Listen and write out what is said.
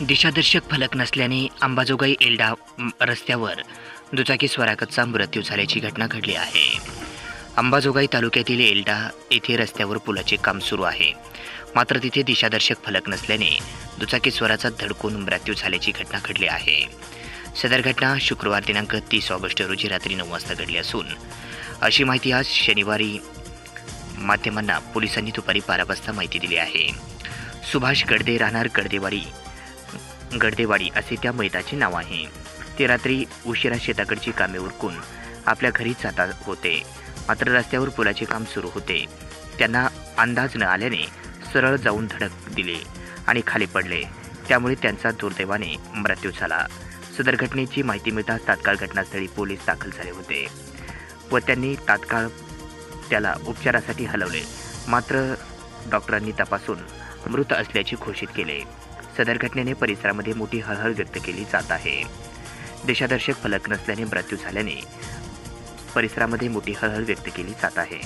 दिशादर्शक फलक नसल्याने अंबाजोगाई एल्डा रस्त्यावर दुचाकी स्वराकतचा मृत्यू झाल्याची घटना घडली आहे. अंबाजोगाई तालुक्यातील एल्डा येथे रस्त्यावर पुलाचे काम सुरू आहे. मात्र तिथे दिशादर्शक फलक नसल्याने दुचाकी स्वराचा धडकून मृत्यू झाल्याची घटना घडली आहे. सदर घटना शुक्रवार दिनांक तीस ऑगस्ट रोजी रात्री नऊ वाजता घडली असून अशी माहिती आज शनिवारी माध्यमांना पोलिसांनी दुपारी बारा वाजता माहिती दिली आहे. सुभाष गडदे राहणार गडदेवाडी गडदेवाडी असे त्या मैदाचे नाव आहे. ते रात्री उशिरा शेताकडची कामे उरकून आपल्या घरी जाता होते. मात्र रस्त्यावर पुलाचे काम सुरू होते. त्यांना अंदाज न आल्याने सरळ जाऊन धडक दिले आणि खाली पडले. त्यामुळे त्यांचा दुर्दैवाने मृत्यू झाला. सदर घटनेची माहिती मिळताच तात्काळ घटनास्थळी पोलीस दाखल झाले होते व त्यांनी तात्काळ त्याला उपचारासाठी हलवले. मात्र डॉक्टरांनी तपासून मृत असल्याचे घोषित केले. सदर घटनेने परिसरामध्ये मोठी हळहळ व्यक्त केली जात आहे. देशादर्शक फलक नसल्याने मृत्यू झाल्याने परिसरामध्ये मोठी हळहळ व्यक्त केली जात आहे.